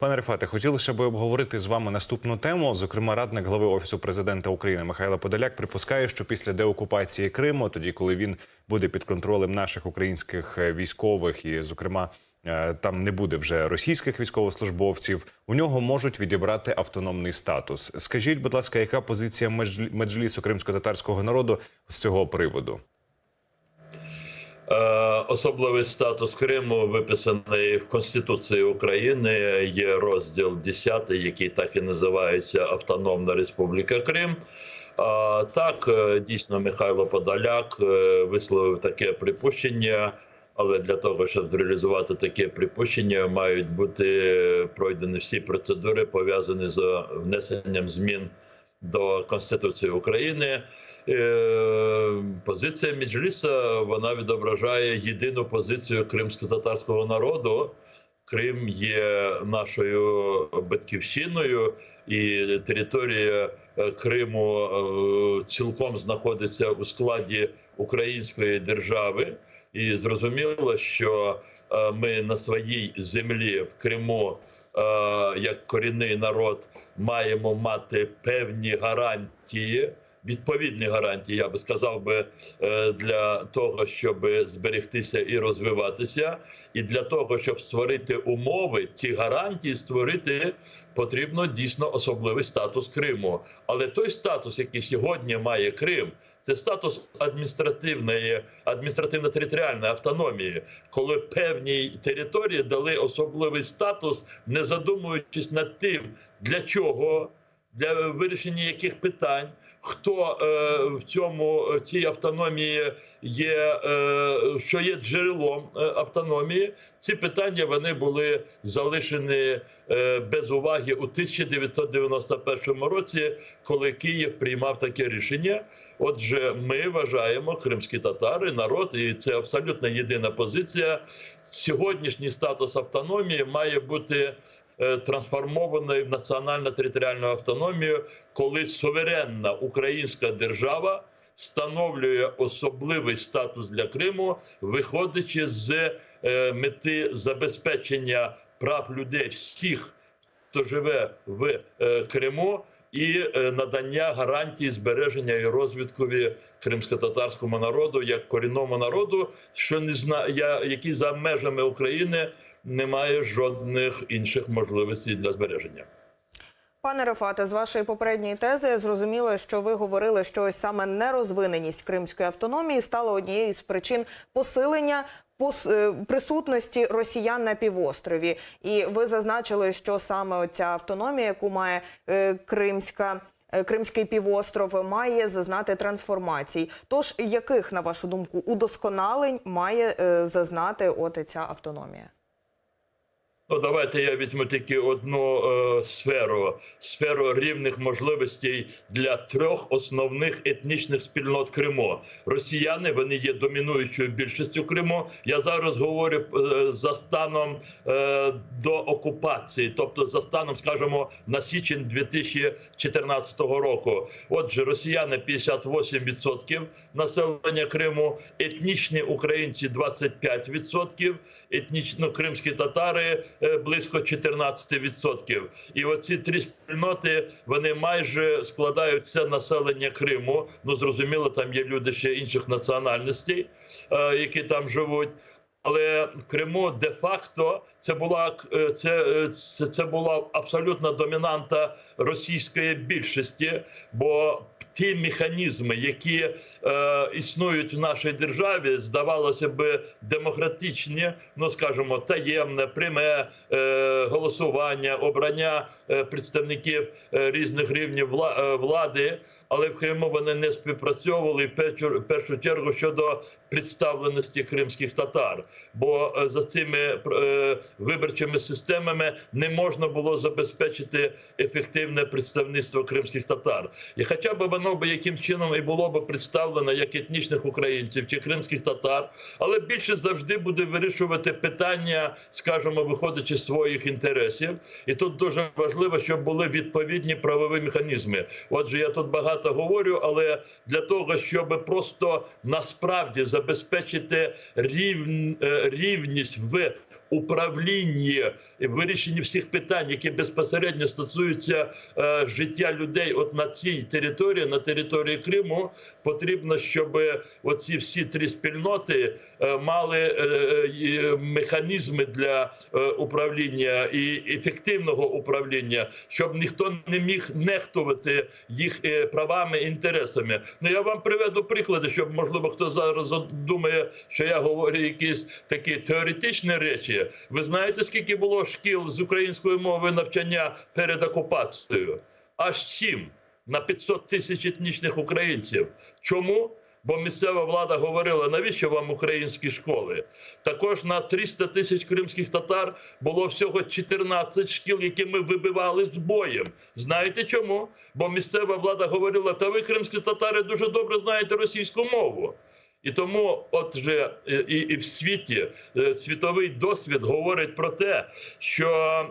Пане Рефате, хотілося б обговорити з вами наступну тему. Зокрема, радник глави офісу президента України Михайло Подоляк припускає, що після деокупації Криму, тоді коли він буде під контролем наших українських е, військових, і зокрема е, там не буде вже російських військовослужбовців, у нього можуть відібрати автономний статус. Скажіть, будь ласка, яка позиція Меджлі- меджлісу кримсько-татарського народу з цього приводу? Е, Особливий статус Криму виписаний в Конституції України. Є розділ 10, який так і називається Автономна Республіка Крим. Так, е, дійсно, Михайло Подоляк е, висловив таке припущення, але для того, щоб зреалізувати таке припущення, мають бути пройдені всі процедури пов'язані з внесенням змін до Конституції України. Е, Позиція Меджліса вона відображає єдину позицію кримсько-татарського народу. Крим є нашою батьківщиною, і територія е, Криму е, цілком знаходиться у складі української держави. І зрозуміло, що ми на своїй землі в Криму, як корінний народ, маємо мати певні гарантії. Відповідні гарантії, я би сказав би, е, для того, щоб зберегтися і розвиватися, і для того, щоб створити умови, ці гарантії створити, потрібно дійсно особливий статус Криму. Але той статус, який сьогодні має Крим, це статус адміністративної адміністративно-територіальної автономії, коли певній території дали особливий статус, не задумуючись над тим, для чого, для вирішення яких питань. Хто е, в цьому цій автономії є, е, що є джерелом е, автономії? Ці питання вони були залишені е, без уваги у 1991 році, коли Київ приймав таке рішення. Отже, ми вважаємо кримські татари, народ, і це абсолютно єдина позиція. Сьогоднішній статус автономії має бути е, трансформованою в національно-територіальну автономію, коли суверенна українська держава встановлює особливий статус для Криму, виходячи з е, мети забезпечення прав людей всіх, хто живе в е, Криму. І надання гарантій збереження і розвиткові кримсько-татарському народу як корінному народу, що не зна... я, який за межами України не має жодних інших можливостей для збереження. Пане Рефате, з вашої попередньої тези зрозуміло, що ви говорили, що ось саме нерозвиненість кримської автономії стала однією з причин посилення пос- е, присутності росіян на півострові. І ви зазначили, що саме ця автономія, яку має е, кримська. е, Кримський півостров має зазнати трансформацій. Тож, яких, на вашу думку, удосконалень має зазнати от ця автономія? Ну, давайте я візьму тільки одну е, сферу сферу рівних можливостей для трьох основних етнічних спільнот Криму. Росіяни вони є домінуючою більшістю Криму. Я зараз говорю е, за станом е, до окупації, тобто за станом, скажімо, на січень 2014 року. Отже, росіяни 58% населення Криму, етнічні українці 25%, етнічно кримські татари близько 14%. І оці три спільноти вони майже складають все населення Криму. Ну зрозуміло, там є люди ще інших національностей, е, які там живуть. Але в Криму де-факто це була е, це, е, це, це була абсолютна домінанта російської більшості, бо ті механізми, які е, існують в нашій державі, здавалося би, демократичні, ну скажімо, таємне, пряме е, голосування, обрання е, представників е, різних рівнів вла- е, влади. Але в Криму вони не співпрацьовували в першу, першу чергу щодо представленості кримських татар. Бо е, за цими е, виборчими системами не можна було забезпечити ефективне представництво кримських татар. І хоча б воно би яким чином і було б представлено як етнічних українців чи кримських татар, але більше завжди буде вирішувати питання, скажімо, виходячи з своїх інтересів. І тут дуже важливо, щоб були відповідні правові механізми. Отже, я тут багато говорю, але для того, щоб просто насправді забезпечити е, рівність в управлінні вирішенні всіх питань, які безпосередньо стосуються е, життя людей, от на цій території, на території Криму, потрібно, щоб оці всі три спільноти е, мали е, е, механізми для е, управління і ефективного управління, щоб ніхто не міг нехтувати їх е, правами і інтересами. Ну я вам приведу приклади, щоб можливо хто зараз думає, що я говорю якісь такі теоретичні речі. Ви знаєте, скільки було шкіл з української мови навчання перед окупацією? Аж сім на 500 тисяч етнічних українців. Чому? Бо місцева влада говорила, навіщо вам українські школи? Також на 300 тисяч кримських татар було всього 14 шкіл, які ми вибивали з боєм. Знаєте чому? Бо місцева влада говорила, та ви кримські татари дуже добре знаєте російську мову. І тому, от же і, і в світі е, світовий досвід говорить про те, що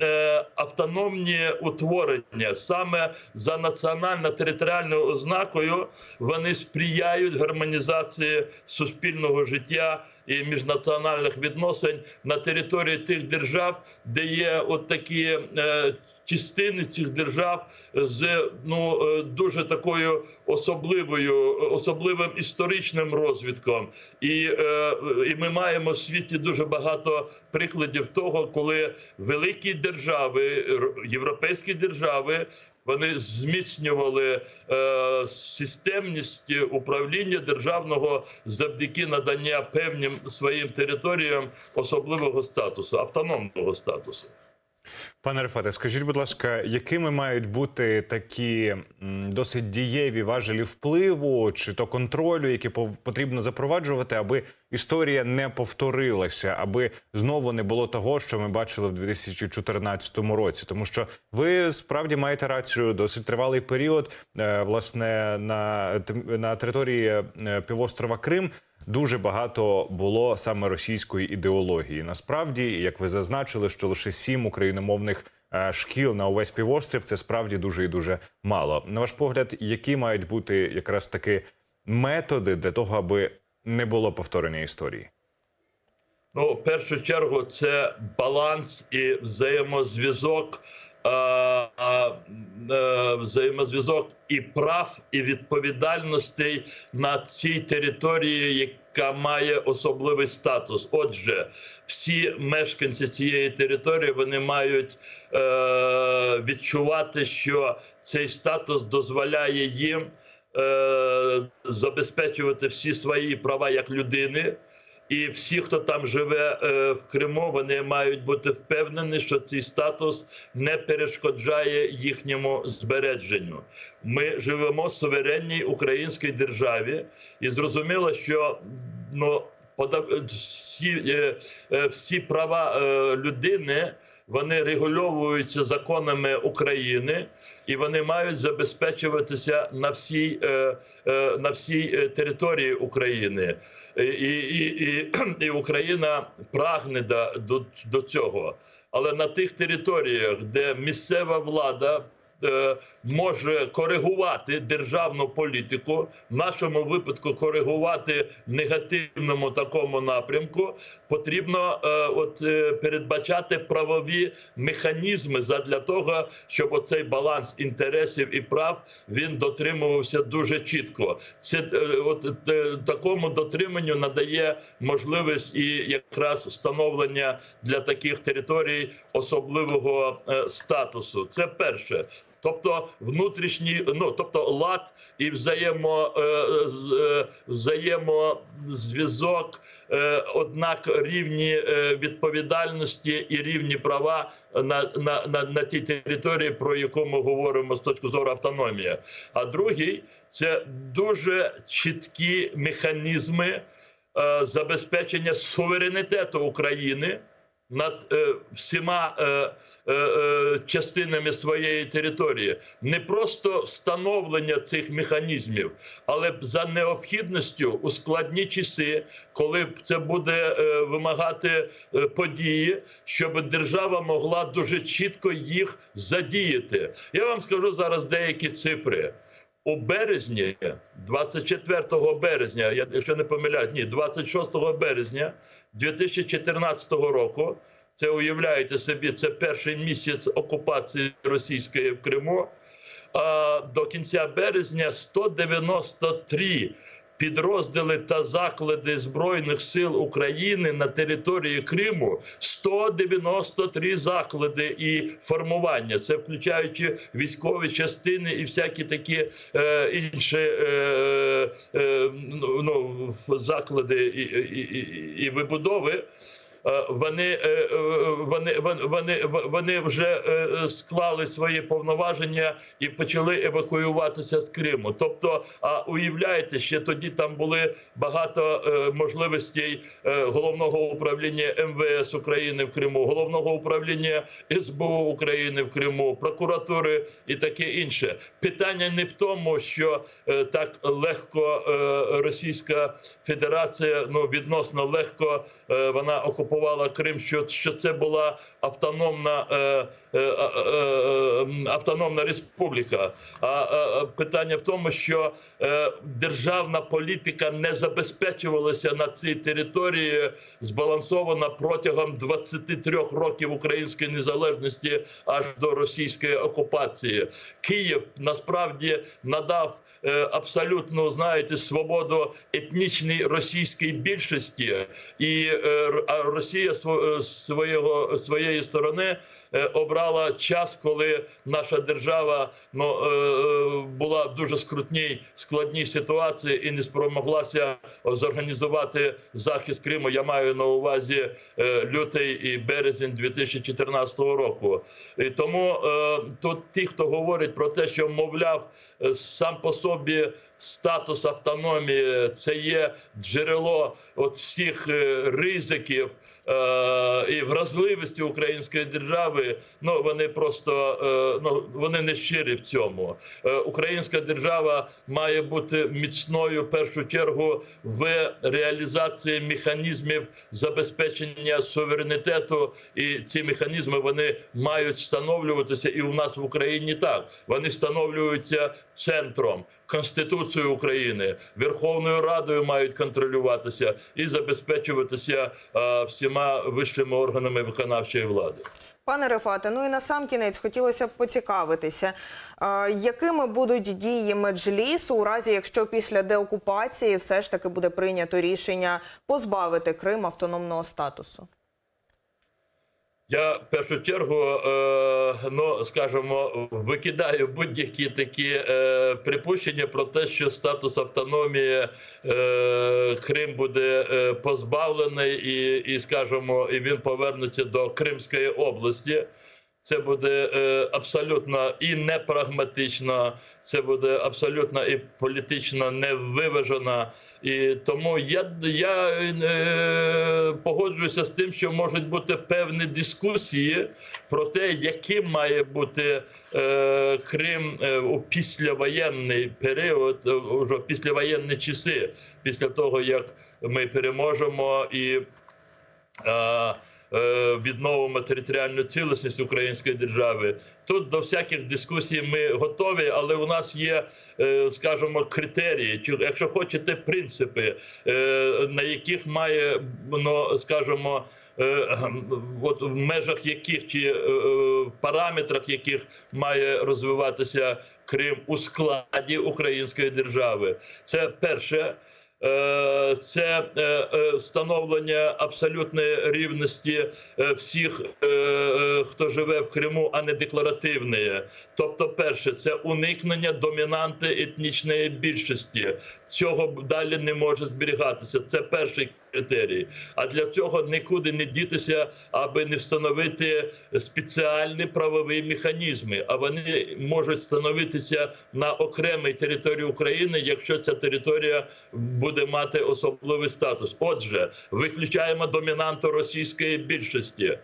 е, автономні утворення саме за національно-територіальною ознакою вони сприяють гармонізації суспільного життя і міжнаціональних відносин на території тих держав, де є от такі е, частини цих держав з ну е, дуже такою особливою, особливим історичним розвитком, і, е, і ми маємо в світі дуже багато прикладів того, коли великі держави, європейські держави. Вони зміцнювали е, системність управління державного завдяки надання певним своїм територіям особливого статусу, автономного статусу. Пане Рефате, скажіть, будь ласка, якими мають бути такі досить дієві важелі впливу чи то контролю, які потрібно запроваджувати, аби історія не повторилася, аби знову не було того, що ми бачили в 2014 році? Тому що ви справді маєте рацію, досить тривалий період, е, власне, на, на території е, півострова Крим. Дуже багато було саме російської ідеології. Насправді, як ви зазначили, що лише сім україномовних е, шкіл на увесь півострів це справді дуже і дуже мало. На ваш погляд, які мають бути якраз таки методи для того, аби не було повторення історії? Ну, в першу чергу, це баланс і взаємозв'язок, е, взаємозв'язок і прав, і відповідальностей на цій території, яка має особливий статус. Отже, всі мешканці цієї території вони мають е, відчувати, що цей статус дозволяє їм е, забезпечувати всі свої права як людини. І всі, хто там живе е, в Криму, вони мають бути впевнені, що цей статус не перешкоджає їхньому збереженню. Ми живемо в суверенній українській державі, і зрозуміло, що ну всі, е, е, всі права е, людини. Вони регульовуються законами України і вони мають забезпечуватися на всій, е, е, на всій е, території України. І, і, і, і Україна прагне до, до, цього. Але на тих територіях, де місцева влада може коригувати державну політику, в нашому випадку коригувати в негативному такому напрямку, потрібно е, от, е, передбачати правові механізми задля того, щоб оцей баланс інтересів і прав він дотримувався дуже чітко. Це е, от е, такому дотриманню надає можливість і якраз встановлення для таких територій особливого е, статусу. Це перше. Тобто внутрішній, ну тобто лад і взаємо, е, е, взаємозв'язок, е, однак рівні е, відповідальності і рівні права на, на, на, на тій території, про яку ми говоримо з точки зору автономії. А другий це дуже чіткі механізми е, забезпечення суверенітету України над е, всіма е, е, е, частинами своєї території, не просто встановлення цих механізмів, але за необхідністю у складні часи, коли це буде е, вимагати е, події, щоб держава могла дуже чітко їх задіяти. Я вам скажу зараз деякі цифри. У березні, 24 березня, я якщо не помиляюсь, ні, 26 березня 2014 року Це уявляєте собі, це перший місяць окупації російської в Криму. А до кінця березня 193 підрозділи та заклади Збройних сил України на території Криму 193 заклади і формування. Це включаючи військові частини і всякі такі е, інші е, е, ну, ну, заклади і, і, і, і вибудови. Е, Вони, е, е, вони, вони, вони, вже склали свої повноваження і почали евакуюватися з Криму. Тобто, а уявляєте, ще тоді там були багато можливостей головного управління МВС України в Криму, головного управління СБУ України в Криму, прокуратури і таке інше. Питання не в тому, що так легко Російська Федерація ну відносно легко вона окупувала Крим, що, що це була автономна е, е, е, е, автономна республіка. А, а, а питання в тому, що е, державна політика не забезпечувалася на цій території збалансована протягом 23 років української незалежності аж до російської окупації. Київ насправді надав е, абсолютну знаєте свободу етнічній російській більшості, і е, Росія сво- е, своєї сторони е, обрала час, коли наша держава ну, е, е, була в дуже скрутній складній ситуації і не спромоглася зорганізувати захист Криму. Я маю на увазі е, лютий і березень 2014 року. І тому е, тут ті, хто говорить про те, що мовляв, е, сам по собі статус автономії це є джерело от всіх е, ризиків. е, І вразливості української держави, ну вони просто е, ну вони не щирі в цьому. Е, Українська держава має бути міцною в першу чергу в реалізації механізмів забезпечення суверенітету, і ці механізми вони мають встановлюватися і у нас в Україні так. Вони встановлюються центром. Конституцією України, Верховною Радою мають контролюватися і забезпечуватися е, всіма вищими органами виконавчої влади. Пане Рефате, ну і на сам кінець хотілося б поцікавитися, якими будуть дії Меджлісу у разі, якщо після деокупації все ж таки буде прийнято рішення позбавити Крим автономного статусу? Я в першу чергу, е, ну скажімо, викидаю будь-які такі е, припущення про те, що статус автономії е, Крим буде е, позбавлений, і, і скажімо, і він повернеться до Кримської області. Це буде е, абсолютно і непрагматично, це буде абсолютно і політично невиважено. І тому я, я е, погоджуюся з тим, що можуть бути певні дискусії про те, яким має бути е, Крим е, у післявоєнний період, е, уже післявоєнні часи, після того як ми переможемо і. Е, відновимо територіальну цілісність української держави. Тут до всяких дискусій ми готові, але у нас є, е, скажімо, критерії, чи якщо хочете, принципи, е, на яких має ну, скажімо, е, от в межах яких чи е, е, параметрах яких має розвиватися Крим у складі української держави. Це перше. Е, це е, е, встановлення абсолютної рівності всіх, хто живе в Криму, а не декларативної. Тобто, перше, це уникнення домінанти етнічної більшості. Цього далі не може зберігатися. Це перший критерій. А для цього нікуди не дітися, аби не встановити спеціальні правові механізми. А вони можуть встановитися на окремій території України, якщо ця територія буде мати особливий статус. Отже, виключаємо домінанту російської більшості.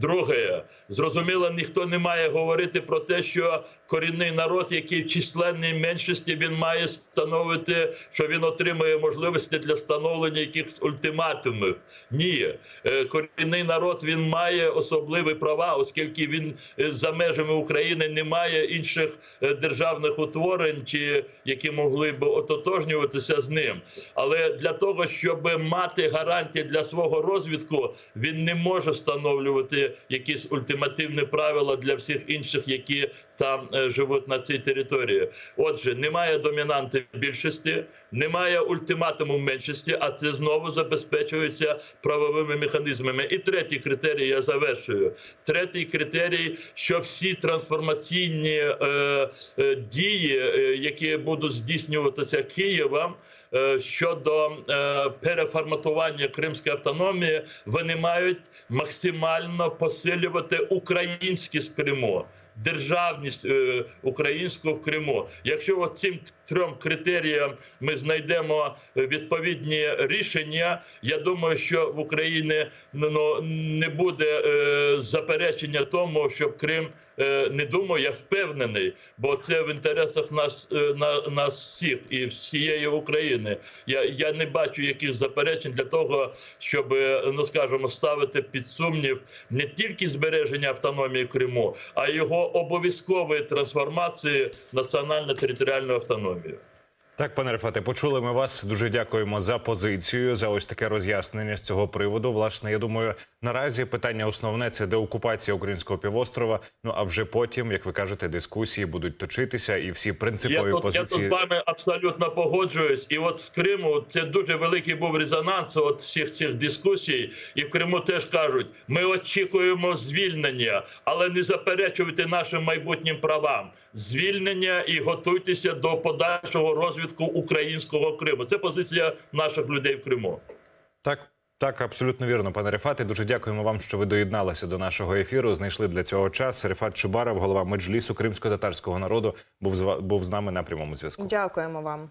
Друге, зрозуміло, ніхто не має говорити про те, що корінний народ, який в численній меншості, він має становити, що він отримує можливості для встановлення якихось ультиматумів. Ні, Е, корінний народ він має особливі права, оскільки він е, за межами України не має інших е, державних утворень, чи які могли б ототожнюватися з ним. Але для того, щоб мати гарантії для свого розвитку, він не може встановлювати якісь ультимативні правила для всіх інших, які там е, живуть на цій території. Отже, немає домінанти більшості, немає ультиматуму меншості, а це знову забезпечується правовими механізмами. І третій критерій я завершую. Третій критерій, що всі трансформаційні е, е, дії, е, які будуть здійснюватися Києвом. е, Щодо е, переформатування Кримської автономії, вони мають максимально посилювати українськість Криму, державність е, українську в Криму. Якщо от цим трьом критеріям ми знайдемо е, відповідні рішення, я думаю, що в Україні ну, не буде е, заперечення тому, щоб Крим. е, Не думаю, я впевнений, бо це в інтересах нас, е, на, нас всіх і всієї України. Я, я не бачу якихось заперечень для того, щоб ну скажімо, ставити під сумнів не тільки збереження автономії Криму, а його обов'язкової трансформації в національно-територіальну автономію. Так, пане Рефате, почули ми вас. Дуже дякуємо за позицію, за ось таке роз'яснення з цього приводу. Власне, я думаю, наразі питання основне це деокупація українського півострова. Ну а вже потім, як ви кажете, дискусії будуть точитися, і всі Я принципові тут, я тут з вами абсолютно погоджуюсь. І от з Криму це дуже великий був резонанс от всіх цих дискусій. І в Криму теж кажуть: ми очікуємо звільнення, але не заперечуйте нашим майбутнім правам. Звільнення і готуйтеся до подальшого розвитку українського Криму. Це позиція наших людей в Криму. Так, так, абсолютно вірно, пане Рефате. Дуже дякуємо вам, що ви доєдналися до нашого ефіру. Знайшли для цього час. Рефат Чубаров, голова меджлісу кримсько-татарського народу, був з був з нами на прямому зв'язку. Дякуємо вам.